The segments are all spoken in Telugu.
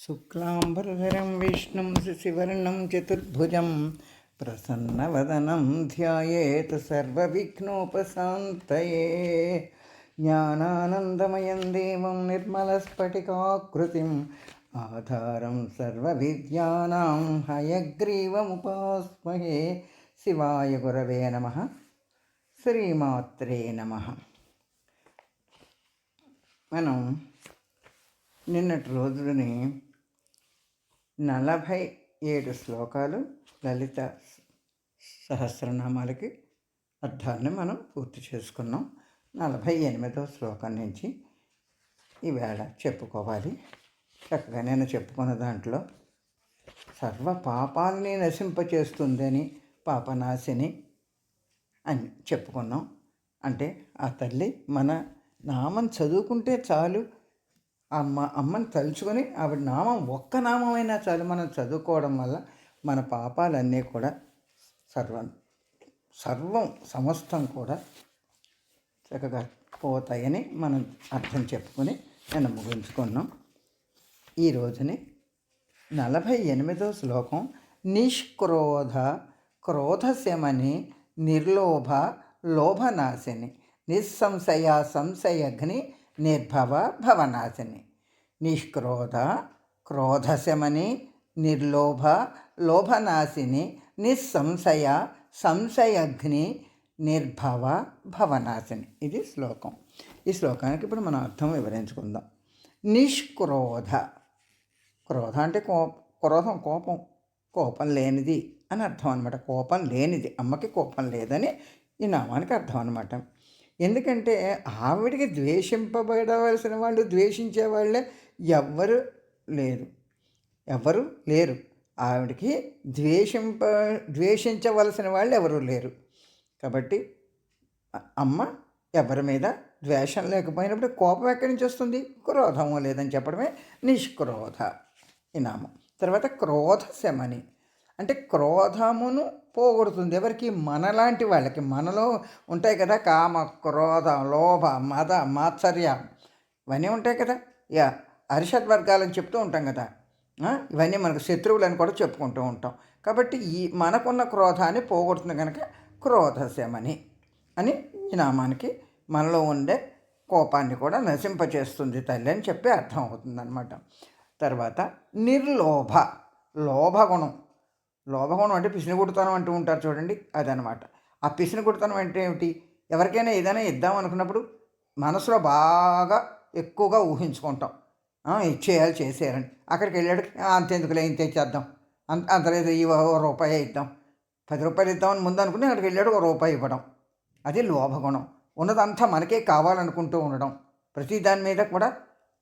శుక్లాంబరధరం విష్ణుం శశివర్ణం చతుర్భుజం ప్రసన్నవదనం ధ్యాయేత్ సర్వవిఘ్నోపశాంతయే జ్ఞానానందమయం దేవం నిర్మలస్ఫటికాకృతిం ఆధారం సర్వవిద్యానాం హయగ్రీవముపాస్మహే శివాయ గురవే నమ శ్రీమాత్రే నమ మనం నిన్నటి రోజుని నలభై ఏడు శ్లోకాలు లలిత సహస్రనామాలకి అర్థాన్ని మనం పూర్తి చేసుకున్నాం. నలభై ఎనిమిదవ శ్లోకం నుంచి ఈవేళ చెప్పుకోవాలి. చక్కగా నేను చెప్పుకున్న దాంట్లో సర్వ పాపాలని నశింపచేస్తుందని పాపనాశిని అని చెప్పుకున్నాం. అంటే ఆ తల్లి మన నామం చదువుకుంటే చాలు అమ్మ అమ్మని తలుచుకొని ఆవిడ నామం ఒక్క నామమైనా చాలు మనం చదువుకోవడం వల్ల మన పాపాలన్నీ కూడా సర్వం సర్వం సమస్తం కూడా చక్కగా పోతాయని మనం అర్థం చెప్పుకొని నేను ముగించుకున్నాం. ఈ రోజుని నలభై ఎనిమిదో శ్లోకం నిష్క్రోధ క్రోధశమని నిర్లోభ లోభనాశిని నిస్సంశయ సంశయగ్ని నిర్భవ భవనాశిని. నిష్క్రోధ క్రోధశమని నిర్లోభ లోభనాశిని నిస్సంశయ సంశయగ్ని నిర్భవ భవనాశిని. ఇది శ్లోకం. ఈ శ్లోకానికి ఇప్పుడు మనం అర్థం వివరించుకుందాం. నిష్క్రోధ. క్రోధ అంటే కో క్రోధం కోపం కోపం లేనిది అని అర్థం అనమాట కోపం లేనిది. అమ్మకి కోపం లేదని ఈ నామానికి అర్థం అనమాట ఎందుకంటే ఆవిడికి ద్వేషింపబడవలసిన వాళ్ళు ద్వేషించే వాళ్ళే ఎవ్వరు లేరు. ఎవరు లేరు. ఆవిడకి ద్వేషింప ద్వేషించవలసిన వాళ్ళు ఎవరు లేరు. కాబట్టి అమ్మ ఎవరి మీద ద్వేషం లేకపోయినప్పుడు కోపం ఎక్కడి నుంచి వస్తుంది? క్రోధము లేదని చెప్పడమే నిష్క్రోధ ఈ నామం. తర్వాత క్రోధ శమని అంటే క్రోధమును పోగొడుతుంది. ఎవరికి? మనలాంటి వాళ్ళకి. మనలో ఉంటాయి కదా కామ క్రోధ లోభ మద మాత్సర్య. ఇవన్నీ ఉంటాయి కదా. యా అరిషడ్ వర్గాలని చెప్తూ ఉంటాం కదా. ఇవన్నీ మనకు శత్రువులని కూడా చెప్పుకుంటూ ఉంటాం. కాబట్టి ఈ మనకున్న క్రోధాన్ని పోగొడుతుంది కనుక క్రోధశమని అని ఈ నామానికి మనలో ఉండే కోపాన్ని కూడా నశింపచేస్తుంది తల్లి అని చెప్పి అర్థం అవుతుందన్నమాట. తర్వాత నిర్లోభ లోభగుణం. లోభగుణం అంటే పిసినిగుడుతనం అంటూ ఉంటారు చూడండి అదనమాట ఆ పిసినిగుడుతనం అంటే ఏమిటి? ఎవరికైనా ఏదైనా ఇద్దాం అనుకున్నప్పుడు మనసులో బాగా ఎక్కువగా ఊహించుకుంటాం. ఇచ్చేయాలి చేసేయాలని. అక్కడికి వెళ్ళాడు అంతెందుకులే ఇంత ఇచ్చేద్దాం అంత అంత లేదు ఈ రూపాయి ఇద్దాం. పది రూపాయలు ఇద్దామని ముందు అనుకుని అక్కడికి వెళ్ళాడు ఒక రూపాయి ఇవ్వడం. అది లోభగుణం. ఉన్నదంతా మనకే కావాలనుకుంటూ ఉండడం. ప్రతి దాని మీద కూడా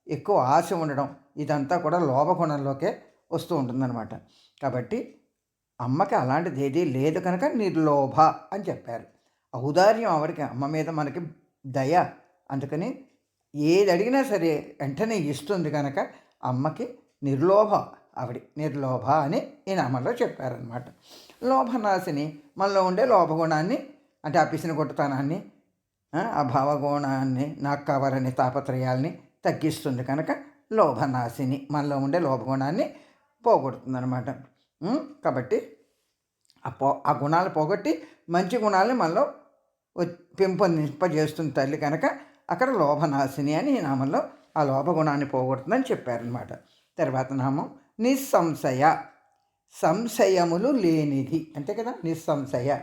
ఎక్కువ ఆశ ఉండడం. ఇదంతా కూడా లోభగుణంలోకే వస్తూ ఉంటుందన్నమాట. కాబట్టి అమ్మకి అలాంటిది ఏదీ లేదు కనుక నిర్లోభ అని చెప్పారు. ఔదార్యం ఆవిడకి అమ్మ మీద మనకి దయ. అందుకని ఏది అడిగినా సరే వెంటనే ఇస్తుంది కనుక అమ్మకి నిర్లోభ ఆవిడ నిర్లోభ అని ఈ నామంలో చెప్పారనమాట లోభనాశిని మనలో ఉండే లోభగుణాన్ని అంటే ఆ పిసిన కొట్టుతనాన్ని ఆ భావగుణాన్ని నాకు కావాలనే తాపత్రయాల్ని తగ్గిస్తుంది కనుక లోభనాశిని మనలో ఉండే లోభగుణాన్ని పోగొడుతుంది అనమాట కాబట్టి ఆ పో ఆ గుణాలు పోగొట్టి మంచి గుణాలని మనలో పెంపొందింపజేస్తుంది తల్లి కనుక అక్కడ లోభనాశిని అని ఈ నామంలో ఆ లోభగుణాన్ని పోగొడుతుందని చెప్పారనమాట తర్వాత నామం నిస్సంశయ. సంశయములు లేనిది. అంతే కదా? నిస్సంశయ.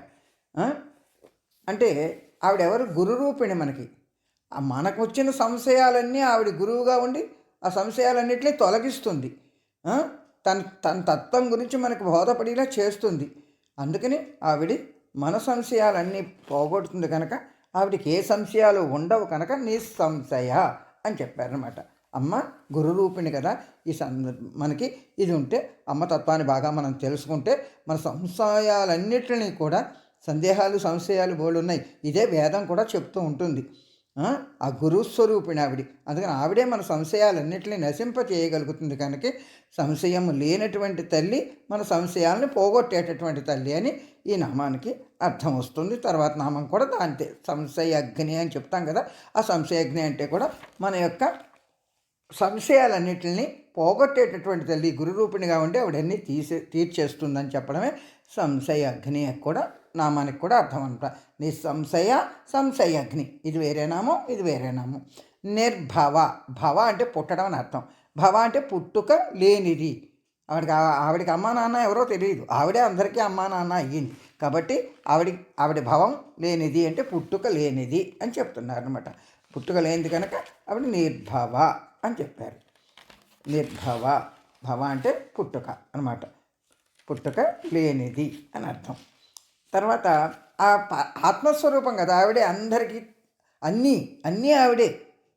అంటే ఆవిడెవరు? గురురూపిణి మనకి. మనకు వచ్చిన సంశయాలన్నీ ఆవిడ గురువుగా ఉండి ఆ సంశయాలన్నింటినీ తొలగిస్తుంది. తన తన తత్వం గురించి మనకు బోధపడేలా చేస్తుంది. అందుకని ఆవిడ మన సంశయాలన్నీ పోగొడుతుంది కనుక ఆవిడకి ఏ సంశయాలు ఉండవు కనుక నిస్సంశయ అని చెప్పారనమాట అమ్మ గురురూపిణి కదా ఈ మనకి ఇది ఉంటే అమ్మ తత్వాన్ని బాగా మనం తెలుసుకుంటే మన సంశయాలన్నిటినీ కూడా సందేహాలు సంశయాలు బోళ్ళు ఉన్నాయి ఇదే వేదం కూడా చెప్తూ ఉంటుంది. ఆ? గురుస్వరూపిణి ఆవిడ. అందుకని ఆవిడే మన సంశయాలన్నింటినీ నశింప చేయగలుగుతుంది కనుక సంశయం లేనటువంటి తల్లి మన సంశయాలను పోగొట్టేటటువంటి తల్లి అని ఈ నామానికి అర్థం వస్తుంది. తర్వాత నామం కూడా దాంతే సంశయగ్ని అని చెప్తాం కదా. ఆ సంశయగ్ని అంటే కూడా మన యొక్క సంశయాలన్నిటిని పోగొట్టేటటువంటి తల్లి గురురూపిణిగా ఉండి ఆవిడన్నీ తీసే తీర్చేస్తుందని చెప్పడమే సంశయ అగ్ని కూడా నామానికి కూడా అర్థం అనమాట నిస్సంశయ సంశయ అగ్ని ఇది వేరే నామం ఇది వేరే నామం. నిర్భవ. భవ అంటే పుట్టడం అని అర్థం. భవ అంటే పుట్టుక లేనిది. ఆవిడకి ఆవిడకి అమ్మా నాన్న ఎవరో తెలియదు. ఆవిడే అందరికీ అమ్మా నాన్న అయ్యింది. కాబట్టి ఆవిడ ఆవిడ భవం లేనిది అంటే పుట్టుక లేనిది అని చెప్తున్నారు అనమాట పుట్టుక లేనిది కనుక ఆవిడ నిర్భవ అని చెప్పారు. నిర్భవ. భవ అంటే పుట్టుక అనమాట పుట్టుక లేనిది అని అర్థం. తర్వాత ఆ ఆత్మస్వరూపం కదా ఆవిడే అందరికీ అన్నీ అన్నీ ఆవిడే.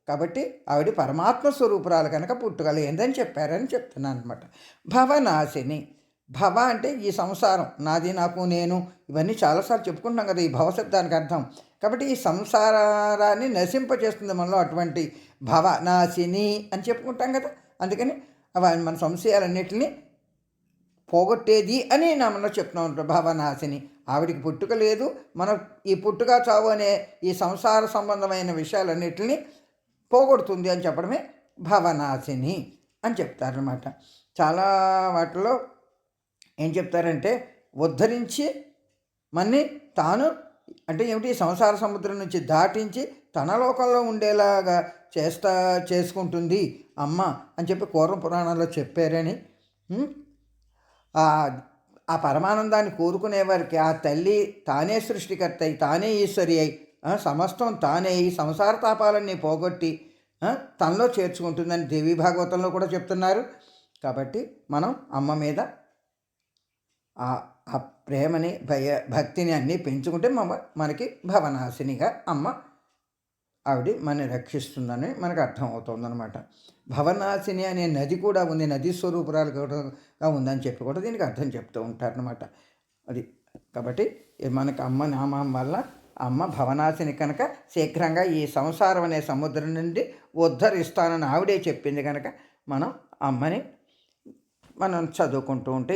కాబట్టి ఆవిడ పరమాత్మ స్వరూపురాలు కనుక పుట్టుకలేదని చెప్పారని చెప్తున్నాను అనమాట భవనాశిని. భవ అంటే ఈ సంసారం. నాది నాకు నేను ఇవన్నీ చాలాసార్లు చెప్పుకుంటాం కదా ఈ భవశబ్దానికి అర్థం. కాబట్టి ఈ సంసారాన్ని నశింపచేస్తుంది మనలో అటువంటి భవ నాశిని అని చెప్పుకుంటాం కదా. అందుకని మన సంశయాలన్నింటినీ పోగొట్టేది అని నా మనలో చెప్తున్నాం ప్రభావనాశిని ఆవిడికి పుట్టుక లేదు. మన ఈ పుట్టుక చావు అనే ఈ సంసార సంబంధమైన విషయాలన్నిటిని పోగొడుతుంది అని చెప్పడమే భవనాశిని అని చెప్తారనమాట చాలా వాటిలో ఏం చెప్తారంటే ఉద్ధరించి మన్ని తాను అంటే ఏమిటి సంసార సముద్రం నుంచి దాటించి తన లోకంలో ఉండేలాగా చేస్తా చేసుకుంటుంది అమ్మ అని చెప్పి పూర్వ పురాణాల్లో చెప్పారని ఆ పరమానందాన్ని కోరుకునే వారికి ఆ తల్లి తానే సృష్టికర్త అయి తానే ఈశ్వరి అయి సమస్తం తానే ఈ సంసార తాపాలన్నీ పోగొట్టి తనలో చేర్చుకుంటుందని దేవీ భాగవతంలో కూడా చెప్తున్నారు. కాబట్టి మనం అమ్మ మీద ఆ ప్రేమని భయ భక్తిని అన్నీ పెంచుకుంటే మమ్మ మనకి భవనాశినిగా అమ్మ ఆవిడ మన రక్షిస్తుందని మనకు అర్థమవుతుందన్నమాట. భవనాశిని అనే నది కూడా ఉంది. నది స్వరూపురాలు కూడా ఉందని చెప్పి కూడా దీనికి అర్థం చెప్తూ ఉంటారనమాట అది కాబట్టి మనకు అమ్మ నామం వల్ల అమ్మ భవనాశిని కనుక శీఘ్రంగా ఈ సంసారం అనే సముద్రం నుండి ఉద్ధరిస్తానని ఆవిడే చెప్పింది కనుక మనం అమ్మని మనం చదువుకుంటూ ఉంటే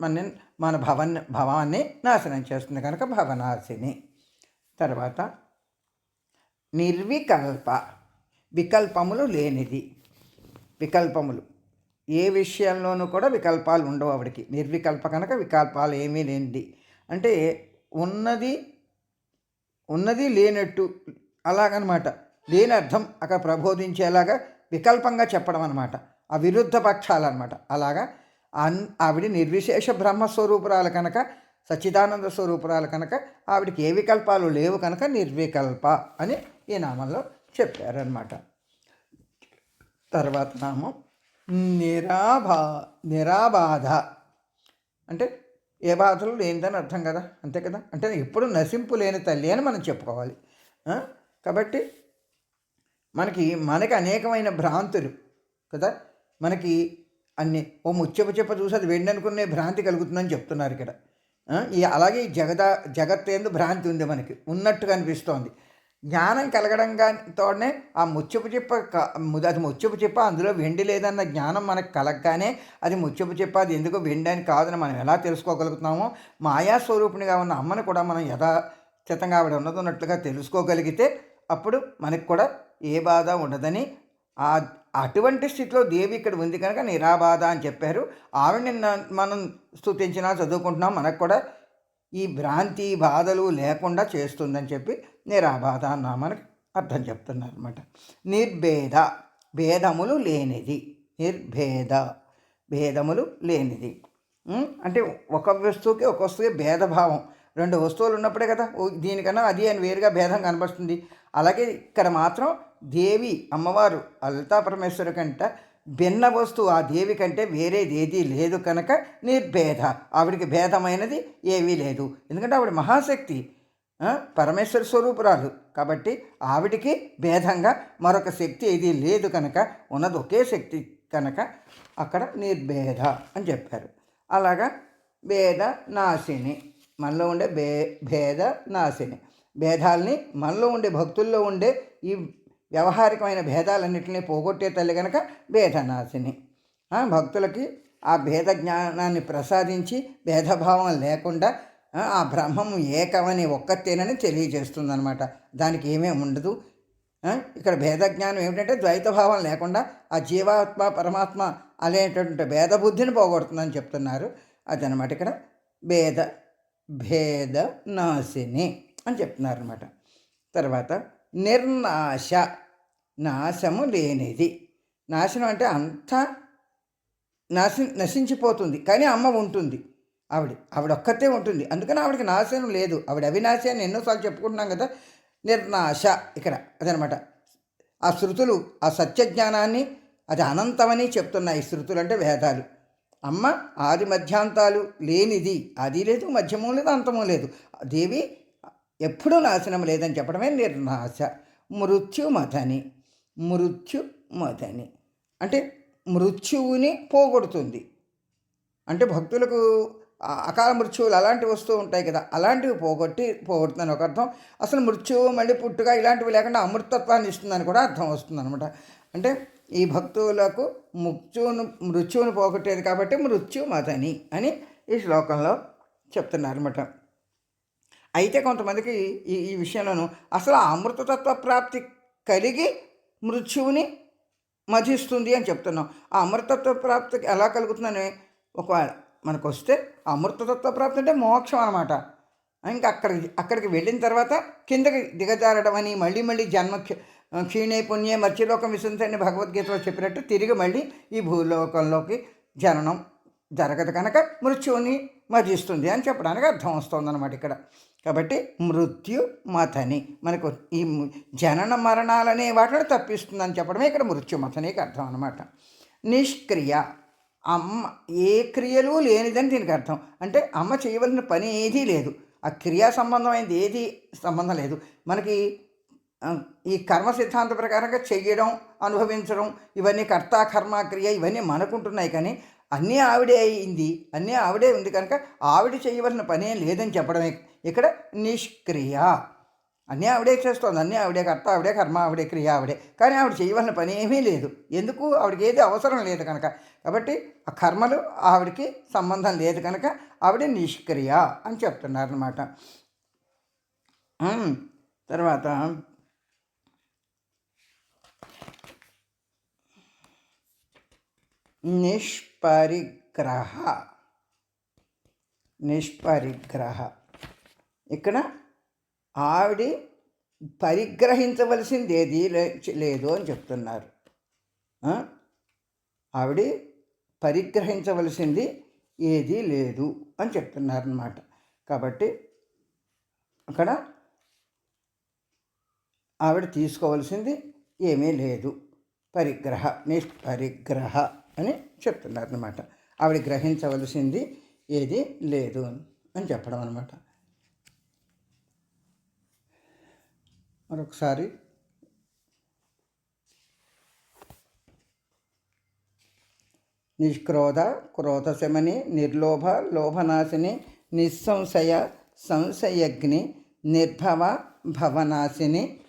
మన మన భవన్ భవాన్ని నాశనం చేస్తుంది కనుక భవనాశిని తర్వాత నిర్వికల్ప వికల్పములు లేనిది. వికల్పములు. ఏ విషయంలోనూ కూడా వికల్పాలు ఉండవు ఆవిడకి. నిర్వికల్ప కనుక వికల్పాలు ఏమీ లేనిది. అంటే ఉన్నది ఉన్నది లేనట్టు అలాగనమాట. లేని అర్థం అక్కడ ప్రబోధించేలాగా వికల్పంగా చెప్పడం అనమాట ఆ విరుద్ధ పక్షాలన్నమాట. అలాగా అన్ ఆవిడ నిర్విశేష బ్రహ్మస్వరూపురాలు కనుక సచ్చిదానంద స్వరూపురాలు కనుక ఆవిడకి ఏ వికల్పాలు లేవు కనుక నిర్వికల్ప అని ఈ నామంలో చెప్పారనమాట తర్వాత నామం నిరాబా నిరాబాధ. అంటే ఏ బాధలు లేనిదని అర్థం కదా అంతే కదా? అంటే ఎప్పుడు నశింపు లేని తల్లి అని మనం చెప్పుకోవాలి. కాబట్టి మనకి మనకి అనేకమైన భ్రాంతులు కదా? మనకి అన్ని ఓ ముచ్చపు చెప్ప చూసి అది వెండి అనుకునే భ్రాంతి కలుగుతుందని చెప్తున్నారు ఇక్కడ. ఈ అలాగే ఈ జగద జగత్ ఎందు భ్రాంతి ఉంది మనకి. ఉన్నట్టుగా అనిపిస్తోంది. జ్ఞానం కలగడంతోనే ఆ ముచ్చపు చిప్ప అది ముచ్చపు చెప్ప అందులో వెండి లేదన్న జ్ఞానం మనకు కలగగానే అది ముచ్చపు చిప్ప అది ఎందుకు వెండి అని కాదని మనం ఎలా తెలుసుకోగలుగుతున్నామో మాయాస్వరూపిణిగా ఉన్న అమ్మని కూడా మనం యథాచితంగా ఆవిడ ఉన్నదన్నట్లుగా తెలుసుకోగలిగితే అప్పుడు మనకు కూడా ఏ బాధ ఉండదని ఆ అటువంటి స్థితిలో దేవి ఇక్కడ ఉంది కనుక నిరాబాధ అని చెప్పారు. ఆవిడని మనం స్థుతించినా చదువుకుంటున్నాం మనకు కూడా ఈ భ్రాంతి బాధలు లేకుండా చేస్తుందని చెప్పి నిరాబాధ అన్న మనకి అర్థం చెప్తున్నారు అనమాట నిర్భేద భేదములు లేనిది. నిర్భేద భేదములు లేనిది. అంటే ఒక వస్తువుకి ఒక వస్తువుకి భేదభావం. రెండు వస్తువులు ఉన్నప్పుడే కదా దీనికన్నా అది అని వేరుగా భేదం కనబడుతుంది. అలాగే ఇక్కడ మాత్రం దేవి అమ్మవారు లలితా పరమేశ్వరు కంట భిన్న వస్తువు. ఆ దేవి కంటే వేరేది ఏదీ లేదు కనుక నిర్భేద. ఆవిడికి భేదమైనది ఏవీ లేదు. ఎందుకంటే ఆవిడ మహాశక్తి. పరమేశ్వర స్వరూపురాలు. కాబట్టి ఆవిడికి భేదంగా మరొక శక్తి ఏది లేదు కనుక ఉన్నది ఒకే శక్తి కనుక అక్కడ నిర్భేద అని చెప్పారు. అలాగా భేద నాశిని మనలో ఉండే భే భేద నాశిని. భేదాల్ని మనలో ఉండే భక్తుల్లో ఉండే ఈ వ్యవహారికమైన భేదాలన్నింటినీ పోగొట్టే తల్లి కనుక భేదనాశిని భక్తులకి ఆ భేద జ్ఞానాన్ని ప్రసాదించి భేదభావం లేకుండా ఆ బ్రహ్మము ఏకమని ఒక్కతేనని తెలియజేస్తుందనమాట దానికి ఏమీ ఉండదు. ఇక్కడ భేద జ్ఞానం ఏమిటంటే ద్వైత భావం లేకుండా ఆ జీవాత్మ పరమాత్మ అనేటటువంటి భేద బుద్ధిని పోగొడుతుందని చెప్తున్నారు. అదనమాట ఇక్కడ భేద భేద నాశిని అని చెప్తున్నారు అనమాట తర్వాత నిర్నాశ నాశము లేనిది. నాశనం అంటే అంతా నాశ నశించిపోతుంది. కానీ అమ్మ ఉంటుంది. ఆవిడ ఆవిడ ఒక్కతే ఉంటుంది. అందుకని ఆవిడకి నాశనం లేదు. ఆవిడ అవినాశి అని ఎన్నోసార్లు చెప్పుకుంటున్నాం కదా నిర్నాశ ఇక్కడ. అదనమాట. ఆ శృతులు ఆ సత్యజ్ఞానాన్ని అది అనంతమని చెప్తున్నాయి శృతులు అంటే వేదాలు. అమ్మ ఆది మధ్యాంతాలు లేనిది. అది లేదు మధ్యము లేదు అంతము లేదు. దేవి ఎప్పుడూ నాశనం లేదని చెప్పడమే నిర్నాశ. మృత్యుమథని మృత్యుమథని అంటే మృత్యువుని పోగొడుతుంది. అంటే భక్తులకు అకాల మృత్యువులు అలాంటివి వస్తూ ఉంటాయి కదా అలాంటివి పోగొట్టి పోగొడుతుందని ఒక అర్థం. అసలు మృత్యువు మళ్ళీ పుట్టుగా ఇలాంటివి లేకుండా అమృతత్వాన్ని ఇస్తుందని కూడా అర్థం వస్తుంది అనమాట అంటే ఈ భక్తులకు మృత్యువును మృత్యువును పోగొట్టేది కాబట్టి మృత్యు మదని అని ఈ శ్లోకంలో చెప్తున్నారు అనమాట అయితే కొంతమందికి ఈ ఈ విషయంలోనూ అసలు ఆ అమృతతత్వ ప్రాప్తి కలిగి మృత్యువుని మధిస్తుంది అని చెప్తున్నాం. ఆ అమృతత్వ ప్రాప్తికి ఎలా కలుగుతుందని ఒకవేళ మనకు వస్తే అమృతతత్వ ప్రాప్తి అంటే మోక్షం అనమాట ఇంకా అక్కడికి అక్కడికి వెళ్ళిన తర్వాత కిందకి దిగజారడం అని మళ్ళీ మళ్ళీ జన్మ క్ష- క్షీణే పుణ్యే మత్స్యలోకం విశంతి అని భగవద్గీతలో చెప్పినట్టు తిరిగి మళ్ళీ ఈ భూలోకంలోకి జననం జరగదు కనుక మృత్యువుని మరిస్తుంది అని చెప్పడానికి అర్థం వస్తుందన్నమాట ఇక్కడ. కాబట్టి మృత్యు మథని మనకు ఈ జనన మరణాలనే వాటిని తప్పిస్తుందని చెప్పడమే ఇక్కడ మృత్యుమథనికి అర్థం అనమాట నిష్క్రియ అమ్మ ఏ క్రియలు లేనిదని దీనికి అర్థం. అంటే అమ్మ చేయవలసిన పని ఏదీ లేదు. ఆ క్రియా సంబంధమైనది ఏది సంబంధం లేదు. మనకి ఈ కర్మ సిద్ధాంత ప్రకారంగా చెయ్యడం అనుభవించడం ఇవన్నీ కర్త కర్మ క్రియ ఇవన్నీ మనకుంటున్నాయి కానీ అన్నీ ఆవిడే అయింది. అన్నీ ఆవిడే ఉంది కనుక ఆవిడ చేయవలసిన పని లేదని చెప్పడమే. ఇక్కడ నిష్క్రియ. అన్నీ ఆవిడే చేస్తోంది అన్నీ ఆవిడే కర్త ఆవిడే కర్మ ఆవిడే క్రియ ఆవిడే. కానీ ఆవిడ చేయవలసిన పని ఏమీ లేదు. ఎందుకు? ఆవిడకి ఏది అవసరం లేదు కనుక. కాబట్టి ఆ కర్మలు ఆవిడకి సంబంధం లేదు కనుక ఆవిడ నిష్క్రియ అని చెప్తున్నారు అనమాట తర్వాత నిష్పరిగ్రహ. నిష్పరిగ్రహ. ఇక్కడ ఆవిడ పరిగ్రహించవలసింది ఏది లే- లేదు అని చెప్తున్నారు. ఆవిడ పరిగ్రహించవలసింది ఏదీ లేదు అని చెప్తున్నారు కాబట్టి అక్కడ ఆవిడ తీసుకోవలసింది ఏమీ లేదు. పరిగ్రహ నిష్పరిగ్రహ అని చెప్తున్నారు అనమాట ఆవిడ గ్రహించవలసింది ఏది లేదు అని చెప్పడం అనమాట మరొకసారి. నిష్క్రోధ క్రోధశమని నిర్లోభ లోభనాశిని నిస్సంశయ సంశయగ్ని నిర్భవ భవనాశిని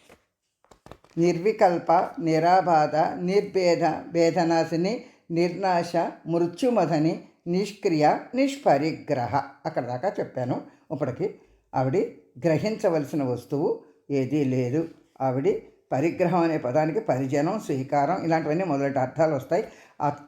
నిర్వికల్ప నిరాబాధ నిర్భేద భేదనాశిని నిర్నాశ మృత్యుమధని నిష్క్రియ నిష్పరిగ్రహ. అక్కడ దాకా చెప్పాను. ఇప్పటికి ఆవిడ గ్రహించవలసిన వస్తువు ఏదీ లేదు. ఆవిడ పరిగ్రహం అనే పదానికి పరిజనం స్వీకారం ఇలాంటివన్నీ మొదలటి అర్థాలు వస్తాయి.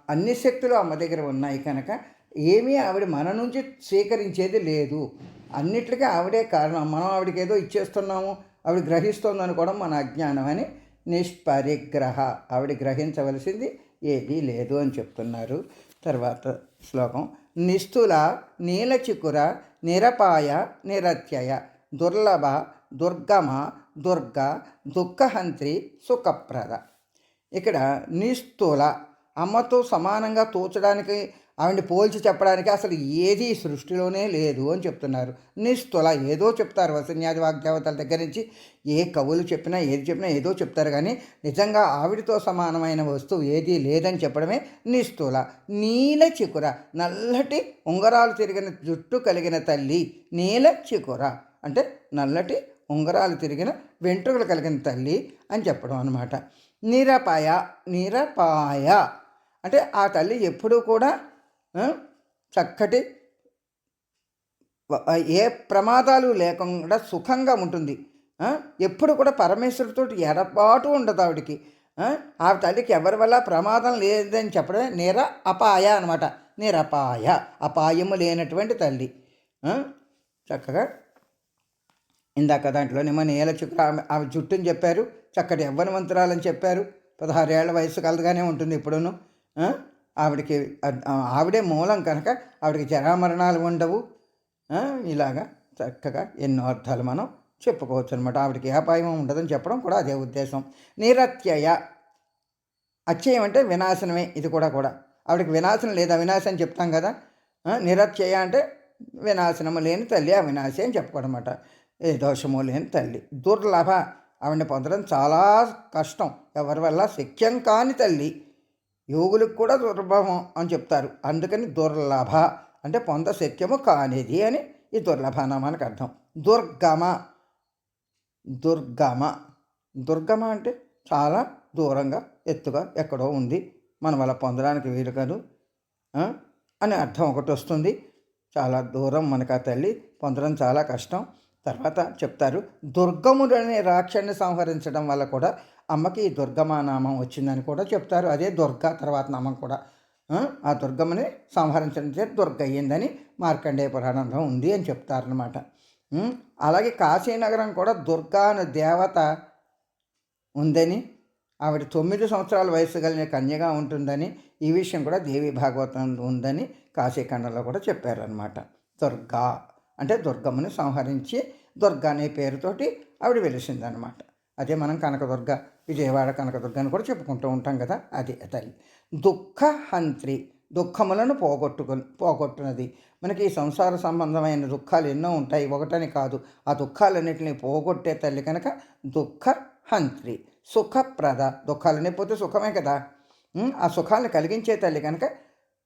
అన్ని శక్తులు అమ్మ దగ్గర ఉన్నాయి కనుక ఏమీ ఆవిడ మన నుంచి స్వీకరించేది లేదు. అన్నిటికీ ఆవిడే కారణం. మనం ఆవిడకి ఏదో ఇచ్చేస్తున్నాము ఆవిడ గ్రహిస్తోంది అనుకోవడం మన అజ్ఞానం అని నిష్పరిగ్రహ ఆవిడ గ్రహించవలసింది ఏదీ లేదు అని చెప్తున్నారు. తర్వాత శ్లోకం నిస్తుల నీలచికుర నిరపాయ నిరత్యయ దుర్లభ దుర్గమ దుర్గ దుఃఖహంత్రి సుఖప్రద. ఇక్కడ నిస్థూల అమ్మతో సమానంగా తోచడానికి ఆవిడ పోల్చి చెప్పడానికి అసలు ఏది సృష్టిలోనే లేదు అని చెప్తున్నారు. నిస్తుల ఏదో చెప్తారు వసన్యాది వాగ్దేవతల దగ్గర నుంచి. ఏ కవులు చెప్పినా ఏది చెప్పినా ఏదో చెప్తారు కానీ నిజంగా ఆవిడతో సమానమైన వస్తువు ఏదీ లేదని చెప్పడమే నిస్తుల నీల చికుర నల్లటి ఉంగరాలు తిరిగిన జుట్టు కలిగిన తల్లి నీల చికుర. అంటే నల్లటి ఉంగరాలు తిరిగిన వెంట్రుకలు కలిగిన తల్లి అని చెప్పడం అనమాట నీరపాయ నీరపాయ. అంటే ఆ తల్లి ఎప్పుడూ కూడా చక్కటి ఏ ప్రమాదాలు లేకుండా సుఖంగా ఉంటుంది. ఎప్పుడు కూడా పరమేశ్వరుతో ఎడపాటు ఉండదు ఆవిడికి. ఆ? తల్లికి ఎవరి వల్ల ప్రమాదం లేదని చెప్పడమే నిర అపాయ అనమాట నిరపాయ అపాయము లేనటువంటి తల్లి. చక్కగా ఇందాక దాంట్లోనేమో నీల చుక్క ఆమె ఆమె జుట్టుని చెప్పారు. చక్కటి యవ్వనవంతురాలని చెప్పారు. పదహారేళ్ళ వయసు కలదుగానే ఉంటుంది ఇప్పుడును. ఆవిడకి ఆవిడే మూలం కనుక ఆవిడకి జరామరణాలు ఉండవు. ఇలాగా చక్కగా ఎన్నో అర్థాలు మనం చెప్పుకోవచ్చు అనమాట ఆవిడకి ఏ అపాయం ఉండదని చెప్పడం కూడా అదే ఉద్దేశం. నిరత్యయ. అత్యయం అంటే వినాశనమే. ఇది కూడా కూడా. ఆవిడకి వినాశనం లేదా వినాశం అని చెప్తాం కదా. నిరత్యయ అంటే వినాశనము లేని తల్లి అవినాశి అని చెప్పుకోవడం ఏ దోషము లేని తల్లి. దుర్లభ ఆవిడని పొందడం చాలా కష్టం. ఎవరి వల్ల శక్యం కాని తల్లి. యోగులకు కూడా దుర్లభం అని చెప్తారు. అందుకని దుర్లభ అంటే పొంద శక్యము కానిది అని ఈ దుర్లభ నామానికి అర్థం. దుర్గమ. దుర్గమ. దుర్గమ అంటే చాలా దూరంగా ఎత్తుగా ఎక్కడో ఉంది. మన వల్ల పొందడానికి వీలు కాదు. అని అర్థం ఒకటి వస్తుంది. చాలా దూరం మనకు ఆ తల్లి పొందడం చాలా కష్టం. తర్వాత చెప్తారు దుర్గముడనే రాక్షణ్ణి సంహరించడం వల్ల కూడా అమ్మకి ఈ దుర్గమ నామం వచ్చిందని కూడా చెప్తారు. అదే దుర్గా తర్వాత నామం కూడా. ఆ? దుర్గమ్మని సంహరించడం చేత దుర్గ అయ్యిందని మార్కండేయ పురాణంలో ఉంది అని చెప్తారనమాట అలాగే కాశీనగరం కూడా దుర్గా అనే దేవత ఉందని ఆవిడ తొమ్మిది సంవత్సరాల వయసు కలిగిన కన్యగా ఉంటుందని ఈ విషయం కూడా దేవి భాగవతం ఉందని కాశీఖండంలో కూడా చెప్పారనమాట దుర్గా. అంటే దుర్గమ్మను సంహరించి దుర్గా అనే పేరుతోటి ఆవిడ వెలిసిందనమాట అదే మనం కనకదుర్గ విజయవాడ కనకదుర్గ అని కూడా చెప్పుకుంటూ ఉంటాం కదా అది తల్లి దుఃఖహంత్రి దుఃఖములను పోగొట్టుకు పోగొట్టున్నది మనకి ఈ సంసార సంబంధమైన దుఃఖాలు ఎన్నో ఉంటాయి. ఒకటని కాదు ఆ దుఃఖాలన్నింటినీ పోగొట్టే తల్లి కనుక దుఃఖహంత్రి సుఖప్రద. దుఃఖాలనే పోతే సుఖమే కదా. ఆ సుఖాలను కలిగించే తల్లి కనుక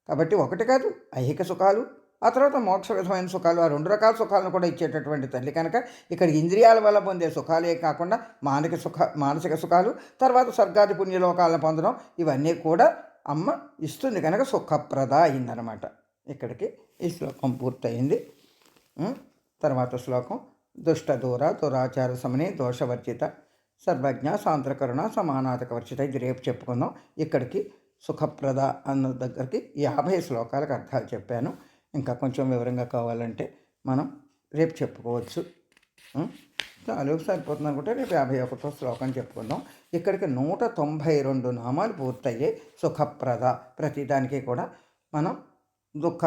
కాబట్టి ఒకటి కాదు ఐహిక సుఖాలు ఆ తర్వాత మోక్ష విధమైన సుఖాలు ఆ రెండు రకాల సుఖాలను కూడా ఇచ్చేటటువంటి తల్లి కనుక ఇక్కడ ఇంద్రియాల వల్ల పొందే సుఖాలే కాకుండా మానసిక సుఖ మానసిక సుఖాలు తర్వాత స్వర్గాది పుణ్యలోకాలను పొందడం ఇవన్నీ కూడా అమ్మ ఇస్తుంది కనుక సుఖప్రద అయిందనమాట ఇక్కడికి ఈ శ్లోకం పూర్తయింది. తర్వాత శ్లోకం దుష్ట దూర దురాచార సమని దోషవర్జిత సర్వజ్ఞ సాంద్రకరుణ సమానాథక వర్జిత ఇది రేపు చెప్పుకుందాం. ఇక్కడికి సుఖప్రద అన్న దగ్గరికి యాభై శ్లోకాలకు అర్థాలు చెప్పాను. ఇంకా కొంచెం వివరంగా కావాలంటే మనం రేపు చెప్పుకోవచ్చు. చాలు సరిపోతుంది అనుకుంటే రేపు యాభై ఒకటో శ్లోకం చెప్పుకుందాం. ఇక్కడికి నూట తొంభై రెండు నామాలు పూర్తయ్యాయి సుఖప్రద. ప్రతిదానికి కూడా మనం దుఃఖ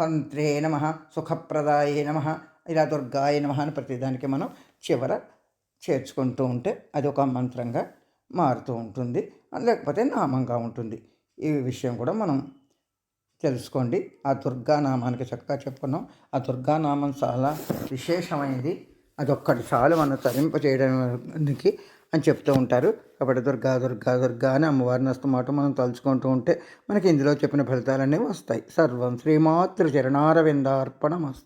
హంత్రే నమ సుఖప్రదాయ నమ ఇలా దుర్గాయ నమ అని ప్రతిదానికి మనం చివర చేర్చుకుంటూ ఉంటే అది ఒక మంత్రంగా మారుతూ ఉంటుంది. లేకపోతే నామంగా ఉంటుంది. ఈ విషయం కూడా మనం తెలుసుకోండి. ఆ దుర్గా నామానికి చక్కగా చెప్పుకున్నాం. ఆ దుర్గానామం చాలా విశేషమైనది. అది ఒక్కటి చాలు మనం తరింప చేయడానికి అని చెప్తూ ఉంటారు. కాబట్టి దుర్గా దుర్గా దుర్గా అని అమ్మవారిని వస్తమాట మనం తలుచుకుంటూ ఉంటే మనకి ఇందులో చెప్పిన ఫలితాలన్నీ వస్తాయి. సర్వం శ్రీమాతృ చరణారవిందార్పణమస్తు.